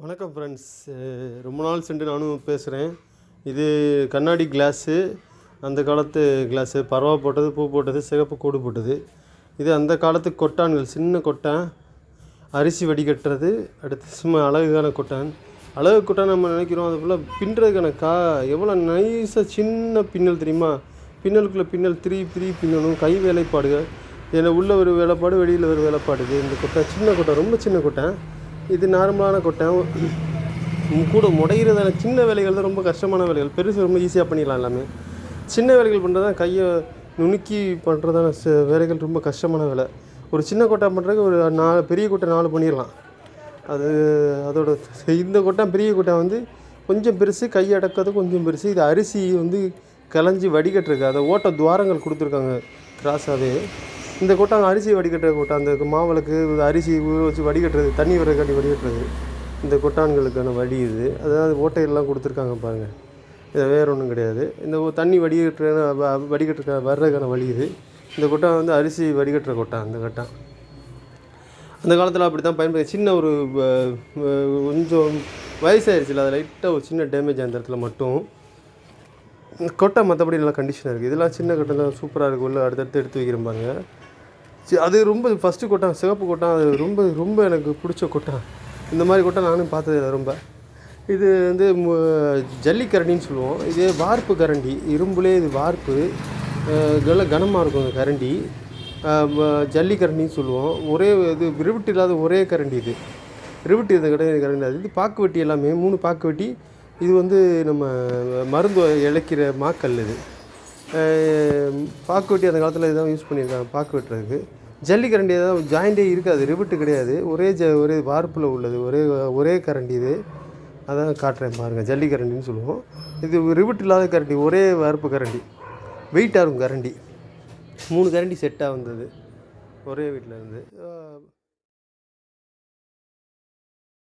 வணக்கம் ஃப்ரெண்ட்ஸ் ரொம்ப நாள் சென்று நானும் பேசுகிறேன் இது கண்ணாடி கிளாஸு அந்த காலத்து கிளாஸு பறவை போட்டது பூ போட்டது சிகப்பு கூடு போட்டது. இது அந்த காலத்து கொட்டான்கள் சின்ன கொட்டான். அரிசி வடிகட்டுறது அடுத்து சும்மா அழகுக்கான கொட்டான். அழகு கொட்டான் நம்ம நினைக்கிறோம் அது போல் பின்னுறதுக்கான கா எவ்வளோ நைஸாக சின்ன பின்னல் தெரியுமா? பின்னலுக்குள்ளே பின்னல் திரி திரி பின்னணும் கை வேலைப்பாடுகள். இதில் உள்ள ஒரு வேலைப்பாடு வெளியில் ஒரு வேலைப்பாடு இது. இந்த கொட்டை சின்ன கொட்டை ரொம்ப சின்ன கொட்டை. இது நார்மலான கொட்டை. கூட முடைகிறதான சின்ன வேலைகள் தான் ரொம்ப கஷ்டமான வேலைகள். பெருசு ரொம்ப ஈஸியாக பண்ணிடலாம் எல்லாமே. சின்ன வேலைகள் பண்ணுறது தான் கையை நுணுக்கி பண்ணுறதான ச- வேலைகள் ரொம்ப கஷ்டமான வேலை. ஒரு சின்ன கொட்டை பண்ணுறதுக்கு ஒரு நாலு பெரிய கொட்டை நாலு பண்ணிடலாம். அது அதோட இந்த கொட்டை பெரிய கொட்டை வந்து கொஞ்சம் பெருசு கை அடக்கிறது கொஞ்சம் பெருசு. இது அரிசி வந்து கலைஞ்சி வடிகட்டுருக்கு. அதை ஓட்ட துவாரங்கள் கொடுத்துருக்காங்க. கிராஸாகவே இந்த கூட்டம் அரிசி வடிகட்டுற கூட்டம் அந்த மாவளுக்கு அரிசி ஊற வச்சு வடிகட்டுறது தண்ணி வர்றதுக்காண்டி வடிகட்டுறது இந்த கொட்டான்களுக்கான வடி இது. அதாவது ஓட்டையெல்லாம் கொடுத்துருக்காங்க பாருங்கள் இது வேறு ஒன்றும் கிடையாது. இந்த தண்ணி வடிகட்டுற வடிகட்டுற வர்றதுக்கான வழி இது. இந்த கொட்டை வந்து அரிசி வடிகட்டுற கொட்டை அந்த கொட்டை அந்த காலத்தில் அப்படி தான் பயன்படுத்தி சின்ன ஒரு கொஞ்சம் வயசாயிருச்சுல அது லைட்டாக ஒரு சின்ன டேமேஜ் அந்த இடத்துல மட்டும். கொட்டை மற்றபடி நல்லா கண்டிஷனாக இருக்குது இதெல்லாம் சின்ன கொட்டை தான் சூப்பராக இருக்குது உள்ள அடுத்தடுத்து எடுத்து வைக்கிறேன் அது ரொம்ப ஃபஸ்ட்டு கொட்டான் சிவப்பு கொட்டான் அது ரொம்ப ரொம்ப எனக்கு பிடிச்ச கொட்டான் இந்த மாதிரி கொட்டை நானும் பார்த்தது இல்லை ரொம்ப. இது வந்து மு- ஜல்லிக்கரண்டின்னு சொல்லுவோம். இது வார்ப்பு கரண்டி. இரும்புலே இது வார்ப்பு. நல்ல கனமாக இருக்கும் இந்த கரண்டி. ஜல்லிக்கரண்டின்னு சொல்லுவோம். ஒரே இது ரிவிட் இல்லாத ஒரே கரண்டி இது. ரிவிட் இது கிடையாது கரண்டி அது. இது பாக்கு வெட்டி எல்லாமே. மூணு பாக்கு வெட்டி. இது வந்து நம்ம மருந்து இழைக்கிற மாக்கல் இது. பாக்கு வெட்டி அந்த காலத்தில் இதான் யூஸ் பண்ணியிருக்காங்க பாக்கு வெட்டுறதுக்கு. ஜல்லிக்கரண்டி தான் ஜாயிண்டே இருக்காது ரிவிட்டு கிடையாது. ஒரே ஜ ஒரே வார்ப்பில் உள்ளது ஒரே ஒரே கரண்டி இது. அதான் காட்டுறேன் பாருங்கள் ஜல்லிக்கரண்டின்னு சொல்லுவோம். இது ரிவிட் இல்லாத கரண்டி ஒரே வார்ப்பு கரண்டி. வெயிட்டாக இருக்கும் கரண்டி. மூணு கரண்டி செட்டாக வந்தது. ஒரே வீட்டில் இருந்து.